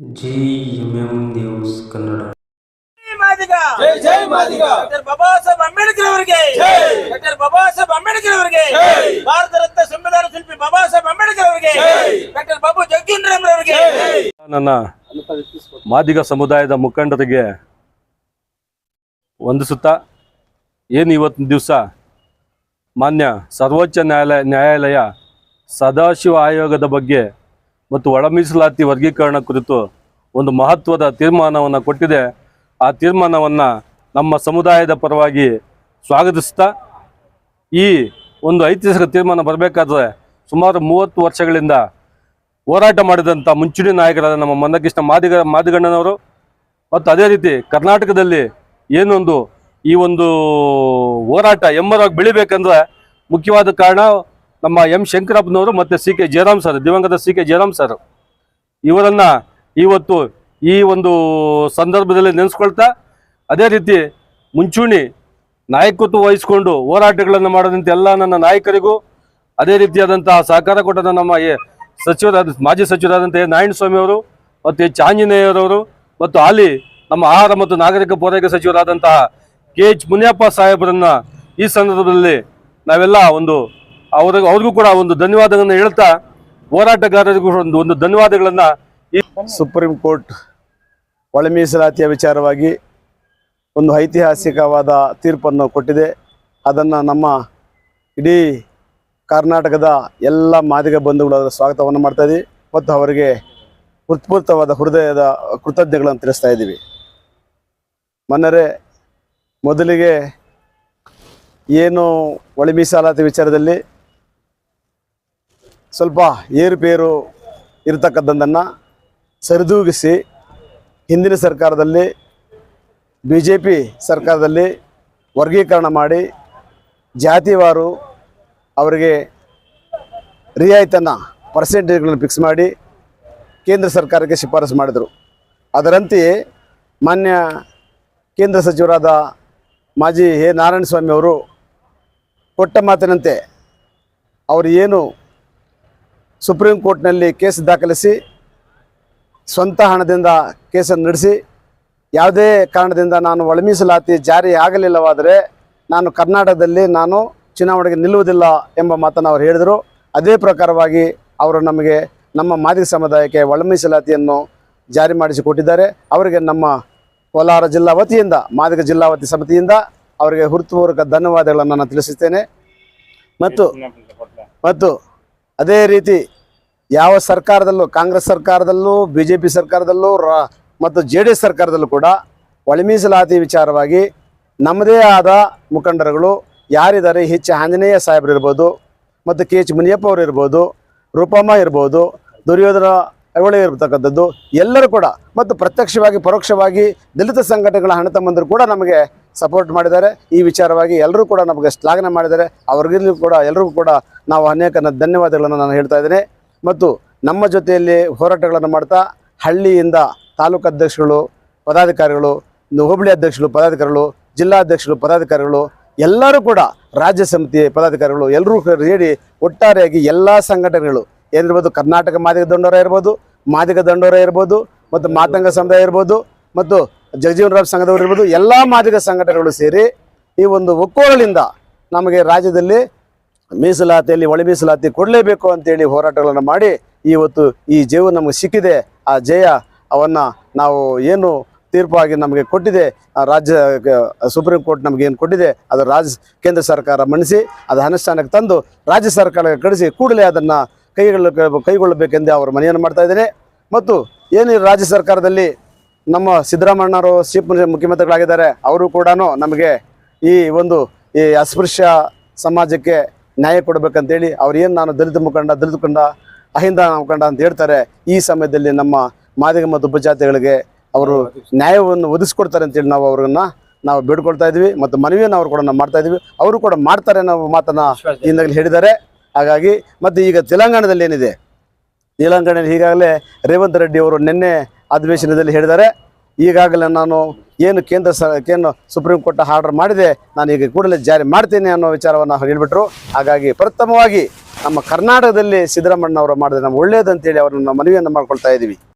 G M M news Kannada. ಜೈ ಮಾದಿಗ. ಜೈ ಜೈ Madiga. Doctor Baba Saheb Ambedkar ಅವರಿಗೆ. ಜೈ. ಡಾಕ್ಟರ್ ಬಾಬಾ ಸಾಹೇಬ್ ಅಂಬೇಡ್ಕರ್ ಅವರಿಗೆ. ಜೈ. ಭಾರತ ರತ್ನ ಸಂವಿಧಾನ ಶಿಲ್ಪಿ ಬಾಬಾ ಸಾಹೇಬ್ ಅಂಬೇಡ್ಕರ್ ಅವರಿಗೆ. ಜೈ. ಡಾಕ್ಟರ್ ಬಾಬು ಜಗಜೀವನ್ ಅವರಿಗೆ. ನನ್ನ ಮಾದಿಗ ಸಮುದಾಯದ ಮುಖಂಡರಿಗೆ ವಂದಿಸುತ್ತಾ ಏನು ಇವತ್ತಿನ ದಿವಸ? ಮಾನ್ಯ ಸರ್ವೋಚ್ಚ ನ್ಯಾಯಾಲಯ ನ್ಯಾಯಾಲಯ ಸದಾಶಿವ ಆಯೋಗದ ಬಗ್ಗೆ ಮತ್ತು ಒಳ ಮೀಸಲಾತಿ ವರ್ಗೀಕರಣ ಕುರಿತು ಒಂದು ಮಹತ್ವದ ತೀರ್ಮಾನವನ್ನು ಕೊಟ್ಟಿದೆ. ಆ ತೀರ್ಮಾನವನ್ನು ನಮ್ಮ ಸಮುದಾಯದ ಪರವಾಗಿ ಸ್ವಾಗತಿಸ್ತಾ, ಈ ಒಂದು ಐತಿಹಾಸಿಕ ತೀರ್ಮಾನ ಬರಬೇಕಾದ್ರೆ ಸುಮಾರು ಮೂವತ್ತು ವರ್ಷಗಳಿಂದ ಹೋರಾಟ ಮಾಡಿದಂಥ ಮುಂಚೂಣಿ ನಾಯಕರಾದ ನಮ್ಮ ಮಂದಕೃಷ್ಣ ಮಾದಿಗ, ಮಾದಿಗಣ್ಣನವರು. ಮತ್ತು ಅದೇ ರೀತಿ ಕರ್ನಾಟಕದಲ್ಲಿ ಏನೊಂದು ಈ ಒಂದು ಹೋರಾಟ ಎಮ್ಮರವಾಗಿ ಬೆಳಿಬೇಕಂದ್ರೆ ಮುಖ್ಯವಾದ ಕಾರಣ ನಮ್ಮ ಎಂ ಶಂಕರಪ್ಪನವರು ಮತ್ತು ಸಿ ಕೆ ಜಯರಾಮ್ ಸರ್, ದಿವಂಗತ ಸಿ ಕೆ ಜಯರಾಮ್ ಸರ್. ಇವರನ್ನು ಇವತ್ತು ಈ ಒಂದು ಸಂದರ್ಭದಲ್ಲಿ ನೆನೆಸ್ಕೊಳ್ತಾ, ಅದೇ ರೀತಿ ಮುಂಚೂಣಿ ನಾಯಕತ್ವ ವಹಿಸಿಕೊಂಡು ಹೋರಾಟಗಳನ್ನು ಮಾಡದಂಥ ಎಲ್ಲ ನನ್ನ ನಾಯಕರಿಗೂ, ಅದೇ ರೀತಿಯಾದಂತಹ ಸಹಕಾರ ಕೊಟ್ಟದ ನಮ್ಮ ಸಚಿವರಾದ ಮಾಜಿ ಸಚಿವರಾದಂಥ ಎ ಅವರು ಮತ್ತು ಎಚ್ ಆಂಜನೇಯರವರು ಮತ್ತು ಹಾಲಿ ನಮ್ಮ ಆಹಾರ ಮತ್ತು ನಾಗರಿಕ ಪೂರೈಕೆ ಸಚಿವರಾದಂತಹ ಕೆ ಎಚ್ ಮುನಿಯಪ್ಪ ಸಾಹೇಬರನ್ನು ಈ ಸಂದರ್ಭದಲ್ಲಿ ನಾವೆಲ್ಲ ಒಂದು ಅವ್ರಿಗೆ ಅವ್ರಿಗೂ ಕೂಡ ಒಂದು ಧನ್ಯವಾದಗಳನ್ನು ಹೇಳ್ತಾ ಹೋರಾಟಗಾರರಿಗೂ ಒಂದು ಒಂದು ಧನ್ಯವಾದಗಳನ್ನು ಸುಪ್ರೀಂ ಕೋರ್ಟ್ ಒಳ ಮೀಸಲಾತಿಯ ವಿಚಾರವಾಗಿ ಒಂದು ಐತಿಹಾಸಿಕವಾದ ತೀರ್ಪನ್ನು ಕೊಟ್ಟಿದೆ. ಅದನ್ನು ನಮ್ಮ ಇಡೀ ಕರ್ನಾಟಕದ ಎಲ್ಲ ಮಾದಿಗ ಬಂಧುಗಳು ಸ್ವಾಗತವನ್ನು ಮಾಡ್ತಾ ಇದ್ದೀವಿ ಮತ್ತು ಅವರಿಗೆ ಹೃತ್ಪೂರ್ತವಾದ ಹೃದಯದ ಕೃತಜ್ಞಗಳನ್ನು ತಿಳಿಸ್ತಾ ಇದ್ದೀವಿ ಮನ್ನರೆ, ಮೊದಲಿಗೆ ಏನು ಒಳ ಮೀಸಲಾತಿ ವಿಚಾರದಲ್ಲಿ ಸ್ವಲ್ಪ ಏರುಪೇರು ಇರತಕ್ಕಂಥದ್ದನ್ನು ಸರಿದೂಗಿಸಿ ಹಿಂದಿನ ಸರ್ಕಾರದಲ್ಲಿ ಬಿ ಜೆ ಪಿ ಸರ್ಕಾರದಲ್ಲಿ ವರ್ಗೀಕರಣ ಮಾಡಿ ಜಾತಿವಾರು ಅವರಿಗೆ ರಿಯಾಯಿತನ್ನು ಪರ್ಸೆಂಟೇಜ್ಗಳನ್ನು ಫಿಕ್ಸ್ ಮಾಡಿ ಕೇಂದ್ರ ಸರ್ಕಾರಕ್ಕೆ ಶಿಫಾರಸು ಮಾಡಿದರು. ಅದರಂತೆಯೇ ಮಾನ್ಯ ಕೇಂದ್ರ ಸಚಿವರಾದ ಮಾಜಿ ಎ ನಾರಾಯಣಸ್ವಾಮಿ ಅವರು ಕೊಟ್ಟ ಮಾತಿನಂತೆ ಅವರು ಏನು ಸುಪ್ರೀಂ ಕೋರ್ಟ್ನಲ್ಲಿ ಕೇಸ್ ದಾಖಲಿಸಿ ಸ್ವಂತ ಹಣದಿಂದ ಕೇಸನ್ನು ನಡೆಸಿ, ಯಾವುದೇ ಕಾರಣದಿಂದ ನಾನು ಒಳಮೀಸಲಾತಿ ಜಾರಿ ಆಗಲಿಲ್ಲವಾದರೆ ನಾನು ಕರ್ನಾಟಕದಲ್ಲಿ ನಾನು ಚುನಾವಣೆಗೆ ನಿಲ್ಲುವುದಿಲ್ಲ ಎಂಬ ಮಾತನ್ನು ಅವರು ಹೇಳಿದರು. ಅದೇ ಪ್ರಕಾರವಾಗಿ ಅವರು ನಮಗೆ ನಮ್ಮ ಮಾದಿಗ ಸಮುದಾಯಕ್ಕೆ ಒಳಮೀಸಲಾತಿಯನ್ನು ಜಾರಿ ಮಾಡಿಸಿಕೊಟ್ಟಿದ್ದಾರೆ ಅವರಿಗೆ ನಮ್ಮ ಕೋಲಾರ ಜಿಲ್ಲಾ ವತಿಯಿಂದ ಮಾದಿಗ ಜಿಲ್ಲಾ ವತಿ ಸಮಿತಿಯಿಂದ ಅವರಿಗೆ ಹೃತ್ಪೂರ್ವಕ ಧನ್ಯವಾದಗಳನ್ನು ನಾನು ತಿಳಿಸುತ್ತೇನೆ. ಮತ್ತು ಮತ್ತು ಅದೇ ರೀತಿ ಯಾವ ಸರ್ಕಾರದಲ್ಲೂ, ಕಾಂಗ್ರೆಸ್ ಸರ್ಕಾರದಲ್ಲೂ ಬಿ ಜೆ ಪಿ ಸರ್ಕಾರದಲ್ಲೂ, ರಾ ಮತ್ತು ಜೆ ಡಿ ಎಸ್ ಸರ್ಕಾರದಲ್ಲೂ ಕೂಡ ಒಳಮೀಸಲಾತಿ ವಿಚಾರವಾಗಿ ನಮ್ಮದೇ ಆದ ಮುಖಂಡರುಗಳು ಯಾರಿದ್ದಾರೆ? ಹೆಚ್ಚು ಆಂಜನೇಯ ಸಾಹೇಬರು ಇರ್ಬೋದು ಮತ್ತು ಕೆ ಎಚ್ ಮುನಿಯಪ್ಪ ಅವರು ಇರ್ಬೋದು, ರೂಪಮ್ಮ ಇರ್ಬೋದು, ದುರ್ಯೋಧನ ಅವಳಿ ಇರತಕ್ಕಂಥದ್ದು. ಎಲ್ಲರೂ ಕೂಡ ಮತ್ತು ಪ್ರತ್ಯಕ್ಷವಾಗಿ, ಪರೋಕ್ಷವಾಗಿ ದಲಿತ ಸಂಘಟನೆಗಳ ಹಣ ತಮ್ಮಂದರು ಕೂಡ ನಮಗೆ ಸಪೋರ್ಟ್ ಮಾಡಿದ್ದಾರೆ. ಈ ವಿಚಾರವಾಗಿ ಎಲ್ಲರೂ ಕೂಡ ನಮಗೆ ಶ್ಲಾಘನೆ ಮಾಡಿದ್ದಾರೆ. ಅವ್ರಿಗಿರಲಿ ಕೂಡ ಎಲ್ಲರಿಗೂ ಕೂಡ ನಾವು ಅನೇಕ ಧನ್ಯವಾದಗಳನ್ನು ನಾನು ಹೇಳ್ತಾ ಇದ್ದೇನೆ. ಮತ್ತು ನಮ್ಮ ಜೊತೆಯಲ್ಲಿ ಹೋರಾಟಗಳನ್ನು ಮಾಡ್ತಾ ಹಳ್ಳಿಯಿಂದ ತಾಲೂಕು ಅಧ್ಯಕ್ಷಗಳು ಪದಾಧಿಕಾರಿಗಳು ಹೋಬಳಿ ಅಧ್ಯಕ್ಷರು, ಪದಾಧಿಕಾರಿಗಳು ಜಿಲ್ಲಾಧ್ಯಕ್ಷರು ಪದಾಧಿಕಾರಿಗಳು, ಎಲ್ಲರೂ ಕೂಡ ರಾಜ್ಯ ಸಮಿತಿ ಪದಾಧಿಕಾರಿಗಳು ಎಲ್ಲರೂ ಸೇರಿ ಒಟ್ಟಾರೆಯಾಗಿ ಎಲ್ಲ ಸಂಘಟನೆಗಳು ಏನಿರ್ಬೋದು ಕರ್ನಾಟಕ ಮಾದಿಗ ದಂಡೋರ ಇರ್ಬೋದು, ಮಾದಿಗ ದಂಡೋರ ಇರ್ಬೋದು, ಮತ್ತು ಮಾತಂಗ ಸಮುದಾಯ ಇರ್ಬೋದು, ಮತ್ತು ಜಗಜೀವನ ರಾಮ್ ಸಂಘದವರು ಇರ್ಬೋದು, ಎಲ್ಲ ಮಾದಿಗ ಸಂಘಟನೆಗಳು ಸೇರಿ ಈ ಒಂದು ಒಕ್ಕೋರಲಿಂದ ನಮಗೆ ರಾಜ್ಯದಲ್ಲಿ ಮೀಸಲಾತಿಯಲ್ಲಿ ಒಳ ಮೀಸಲಾತಿ ಕೊಡಲೇಬೇಕು ಅಂತೇಳಿ ಹೋರಾಟಗಳನ್ನು ಮಾಡಿ ಇವತ್ತು ಈ ಜಯವು ನಮಗೆ ಸಿಕ್ಕಿದೆ. ಆ ಜಯ ಅವನ್ನು ನಾವು ಏನು ತೀರ್ಪಾಗಿ ನಮಗೆ ಕೊಟ್ಟಿದೆ, ಆ ರಾಜ್ಯ ಸುಪ್ರೀಂ ಕೋರ್ಟ್ ನಮಗೆ ಏನು ಕೊಟ್ಟಿದೆ, ಅದು ರಾಜ್, ಕೇಂದ್ರ ಸರ್ಕಾರ ಮಣಿಸಿ, ಅದು ಅನುಷ್ಠಾನಕ್ಕೆ ತಂದು ರಾಜ್ಯ ಸರ್ಕಾರಕ್ಕೆ ಕಳಿಸಿ ಕೂಡಲೇ ಅದನ್ನು ಕೈಗೊಳ್ಳ, ಕೈಗೊಳ್ಳಬೇಕೆಂದು ಅವರು ಮನೆಯನ್ನು ಮಾಡ್ತಾ ಇದ್ದೇನೆ. ಮತ್ತು ಏನು ರಾಜ್ಯ ಸರ್ಕಾರದಲ್ಲಿ ನಮ್ಮ ಸಿದ್ದರಾಮಣ್ಣವರು ಚೀಫ್ ಮುಖ್ಯಮಂತ್ರಿಗಳಾಗಿದ್ದಾರೆ. ಅವರು ಕೂಡ ನಮಗೆ ಈ ಒಂದು ಈ ಅಸ್ಪೃಶ್ಯ ಸಮಾಜಕ್ಕೆ ನ್ಯಾಯ ಕೊಡಬೇಕಂತೇಳಿ ಅವ್ರು ಏನು ನಾನು ದಲಿತ ಮುಖಂಡ ದಲಿತ ಮುಖಂಡ ಅಹಿಂದ ಮುಖಂಡ ಅಂತ ಹೇಳ್ತಾರೆ ಈ ಸಮಯದಲ್ಲಿ ನಮ್ಮ ಮಾದಿಗ ಮತ್ತು ಉಪಜಾತಿಗಳಿಗೆ ಅವರು ನ್ಯಾಯವನ್ನು ಒದಗಿಸ್ಕೊಡ್ತಾರೆ ಅಂತೇಳಿ ನಾವು ಅವ್ರನ್ನ ನಾವು ಬೇಡ್ಕೊಳ್ತಾ ಇದ್ವಿ ಮತ್ತು ಮನವಿಯನ್ನು ಅವರು ಕೂಡ ನಾವು ಮಾಡ್ತಾ ಇದ್ವಿ ಅವರು ಕೂಡ ಮಾಡ್ತಾರೆ ನಾವು ಮಾತನ್ನ ಹಿಂದಾಗಲೇ ಹೇಳಿದ್ದಾರೆ. ಹಾಗಾಗಿ ಮತ್ತು ಈಗ ತೆಲಂಗಾಣದಲ್ಲಿ ಏನಿದೆ? ತೆಲಂಗಾಣದಲ್ಲಿ ಈಗಾಗಲೇ ರೇವಂತ್ ರೆಡ್ಡಿ ಅವರು ನಿನ್ನೆ ಅಧಿವೇಶನದಲ್ಲಿ ಹೇಳಿದ್ದಾರೆ. ಈಗಾಗಲೇ ನಾನು ಏನು ಕೇಂದ್ರ ಸ, ಏನು ಸುಪ್ರೀಂ ಕೋರ್ಟ್ ಆರ್ಡರ್ ಮಾಡಿದೆ, ನಾನು ಈಗ ಕೂಡಲೇ ಜಾರಿ ಮಾಡ್ತೇನೆ ಅನ್ನೋ ವಿಚಾರವನ್ನು ಹೇಳಿಬಿಟ್ರು. ಹಾಗಾಗಿ ಪ್ರಥಮವಾಗಿ ನಮ್ಮ ಕರ್ನಾಟಕದಲ್ಲಿ ಸಿದ್ದರಾಮಣ್ಣವರು ಮಾಡಿದ್ರೆ ನಮ್ಗೆ ಒಳ್ಳೆಯದಂತೇಳಿ ಅವರನ್ನು ಮನವಿಯನ್ನು ಮಾಡ್ಕೊಳ್ತಾ ಇದ್ದೀವಿ.